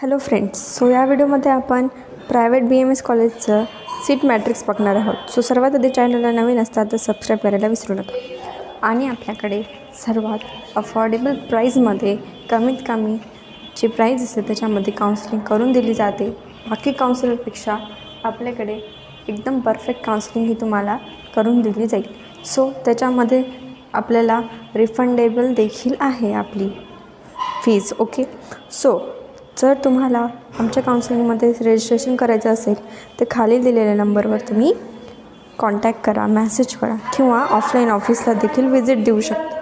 Hello friends so या व्हिडिओमध्ये आपण प्रायव्हेट बी एम एस कॉलेजचं सीट मॅट्रिक्स बघणार आहोत. सो सर्वात आधी चॅनलला नवीन असतात तर सबस्क्राईब करायला विसरू नका. आणि आपल्याकडे सर्वात अफोर्डेबल प्राईजमध्ये कमीत कमी जी प्राईज असते त्याच्यामध्ये काउन्सिलिंग करून दिली जाते. बाकी काउन्सिलरपेक्षा आपल्याकडे एकदम परफेक्ट काउन्सिलिंग ही तुम्हाला करून दिली जाईल. सो त्याच्यामध्ये आपल्याला रिफंडेबल देखील आहे आपली फीज ओके सो जर तुम्हाला आमच्या काउन्सिलिंगमध्ये रजिस्ट्रेशन करायचं असेल तर खाली दिलेल्या नंबरवर तुम्ही कॉन्टॅक्ट करा मॅसेज करा किंवा ऑफलाईन ऑफिसला देखील व्हिजिट देऊ शकता.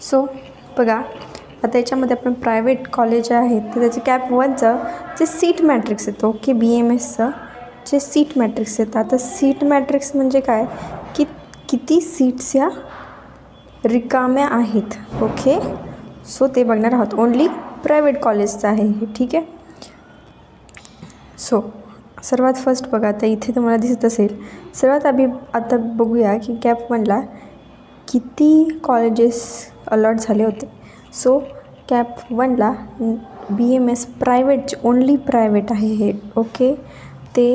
सो बघा आता याच्यामध्ये आपण प्रायव्हेट कॉलेज आहेत तर त्याचे कॅप वनचं जे सीट मॅट्रिक्स येतो ओके बी एम एसचं जे सीट मॅट्रिक्स येतं आता सीट मॅट्रिक्स म्हणजे काय? की किती सीट्स या रिकाम्या आहेत ओके सो ते बघणार आहोत. ओनली प्रायव्हेट कॉलेजचं आहे हे ठीक आहे? सो सर्वात फर्स्ट बघा आता इथे तुम्हाला दिसत असेल. सर्वात आधी आता बघूया की कॅप वनला किती कॉलेजेस अलॉट झाले होते. सो कॅप वनला B M S private only private आहे हे ओके ते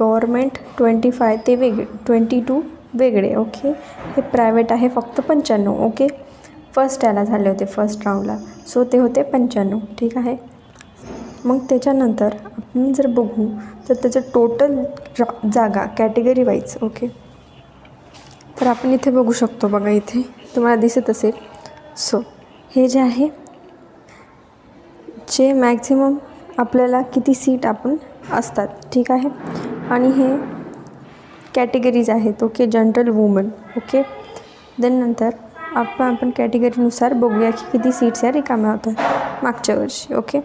गव्हर्मेंट ट्वेंटी फाय ते वेगळे ट्वेंटी टू वेगळे ओके हे प्रायव्हेट आहे फक्त पंच्याण्णव ओके फर्स्ट याला झाले होते फर्स्ट राऊंडला सो ते होते पंच्याण्णव. ठीक आहे? मग त्याच्यानंतर आपण जर बघू तर त्याचं टोटल जा जागा कॅटेगरी वाईज ओके तर आपण इथे बघू शकतो बघा इथे. तुम्हाला दिसत असेल. सो हे जे आहे जे मॅक्झिमम आपल्याला किती सीट आपण असतात ठीक आहे? आणि हे कॅटेगरीज आहेत okay general woman okay then नंतर आपण आपण कॅटेगरीनुसार बघूया की किती सीट्स या रिकाम्या होतात मागच्या वर्षी ओके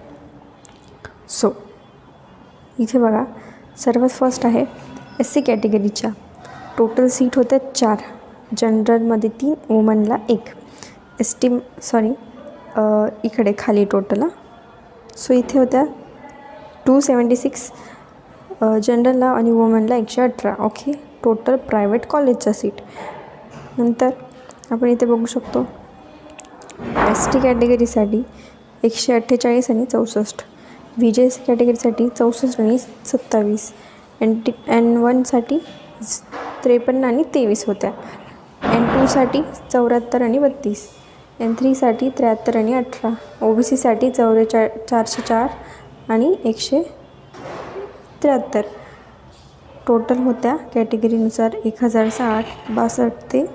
सो इथे बघा सर्वात फर्स्ट आहे एस सी कॅटेगरीच्या. टोटल सीट होत्या चार जनरलमध्ये तीन वुमनला एक. एस टी सॉरी इकडे खाली टोटल सो इथे होत्या टू सेवन्टी सिक्स जनरलला आणि वुमनला एकशे अठरा ओके टोटल प्रायव्हेट कॉलेजच्या सीट नंतर आपण इथे बघू शकतो. एस टी कॅटेगरीसाठी एकशे अठ्ठेचाळीस आणि चौसष्ट. व्ही जे एस कॅटेगरीसाठी चौसष्ट आणि सत्तावीस. एन टी एन वनसाठी त्रेपन्न आणि तेवीस होत्या. एन टूसाठी चौऱ्याहत्तर आणि बत्तीस. एन थ्रीसाठी त्र्याहत्तर आणि अठरा. ओ बी सीसाठी चौवेचा चारशे चार आणि एकशे त्र्याहत्तर. टोटल होत्या कॅटेगरीनुसार एक हजार साठ बासष्ट ते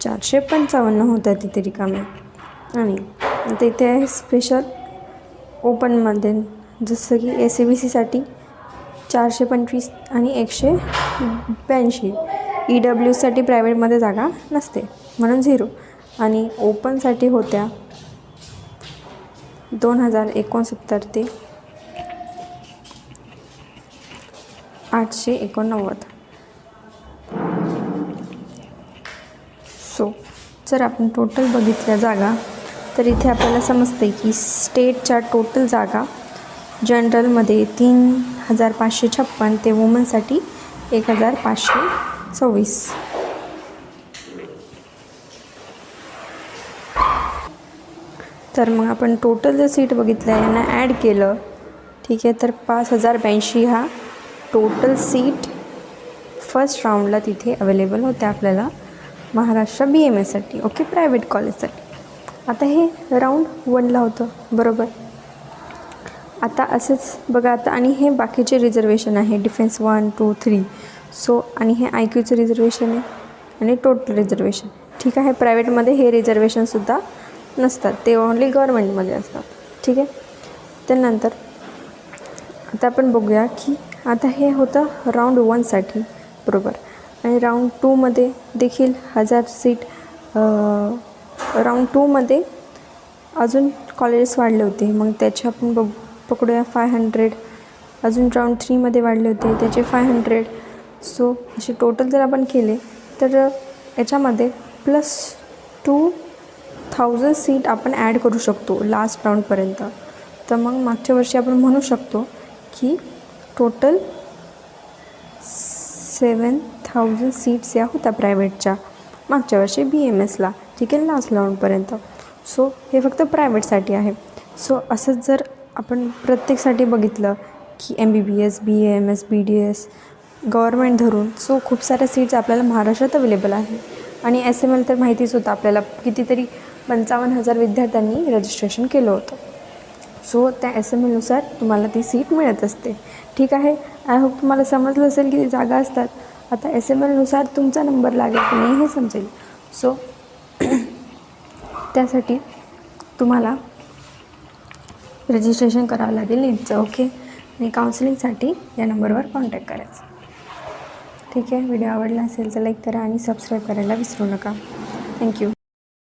चारशे पंचावन्न होत्या तिथे रिकाम्या. आणि आता इथे आहे स्पेशल ओपनमध्ये जसं की एस सी बी सीसाठी चारशे पंचवीस आणि एकशे ब्याऐंशी. ई डब्ल्यूसाठी प्रायव्हेटमध्ये जागा नसते म्हणून झिरो आणि ओपनसाठी होत्या दोन हजार एकोणसत्तर ते आठशे एकोणनव्वद. सो जर आपण टोटल बघितल्या जागा तर इथे आपल्याला समजते की स्टेटच्या टोटल जागा जनरलमध्ये तीन हजार पाचशे छप्पन ते वुमनसाठी एक हजार पाचशे सव्वीस. तर मग आपण टोटल जर सीट बघितलं यांना ॲड केलं ठीक आहे तर पाच हजार ब्याऐंशी हा टोटल सीट फर्स्ट राऊंडला तिथे अवेलेबल होत्या आपल्याला. महाराष्ट्र बी एम एसाठी ओके प्रायव्हेट कॉलेजसाठी आता हे राऊंड वनला होतं बरोबर? आता असेच बघा आता आणि हे बाकीचे रिझर्वेशन आहे defence one two three so आणि हे आय क्यूचं रिझर्वेशन आहे आणि टोटल रिझर्वेशन ठीक आहे प्रायव्हेटमध्ये हे रिझर्वेशनसुद्धा नसतात. ते ओन्ली गव्हर्मेंटमध्ये असतात. ठीक आहे? त्यानंतर आता आपण बघूया की आता हे होतं राऊंड वनसाठी बरोबर? आणि राऊंड टूमध्ये देखील हजार सीट राऊंड टूमध्ये अजून कॉलेजेस वाढले होते. मग त्याचे आपण बघ पकडूया फाय हंड्रेड अजून राऊंड थ्रीमध्ये वाढले होते त्याचे फाय हंड्रेड सो असे टोटल जर आपण केले तर याच्यामध्ये प्लस टू थाउजंड सीट आपण ॲड करू शकतो लास्ट राऊंडपर्यंत तर मग मागच्या वर्षी आपण म्हणू शकतो की टोटल सेवन थाउजंड सीट्स या होत्या प्रायव्हेटच्या मागच्या वर्षी बी एम एसला ठीक आहे लास्ट लाऊंडपर्यंत सो हे फक्त प्रायव्हेटसाठी आहे. सो असंच जर आपण प्रत्येकसाठी बघितलं की M B B S B A M S B D S government धरून सो खूप साऱ्या सीट्स आपल्याला महाराष्ट्रात अवेलेबल आहे. आणि एस एम एल तर माहितीच होतं आपल्याला कितीतरी पंचावन्न हजार विद्यार्थ्यांनी रजिस्ट्रेशन केलं होतं. सो त्या एस एम एलनुसार तुम्हाला ती सीट मिळत असते. ठीक आहे? आय होप तुम्हाला समजलं असेल की जागा असतात. आता एस एम एलनुसार तुमचा नंबर लागेल की नाही हे समजेल. सो त्यासाठी तुम्हाला रजिस्ट्रेशन करावं लागेल नीटचं ओके आणि काउन्सिलिंगसाठी या नंबरवर कॉन्टॅक्ट करायचं. ठीक आहे? व्हिडिओ आवडला असेल तर लाईक करा आणि सबस्क्राईब करायला विसरू नका. थँक्यू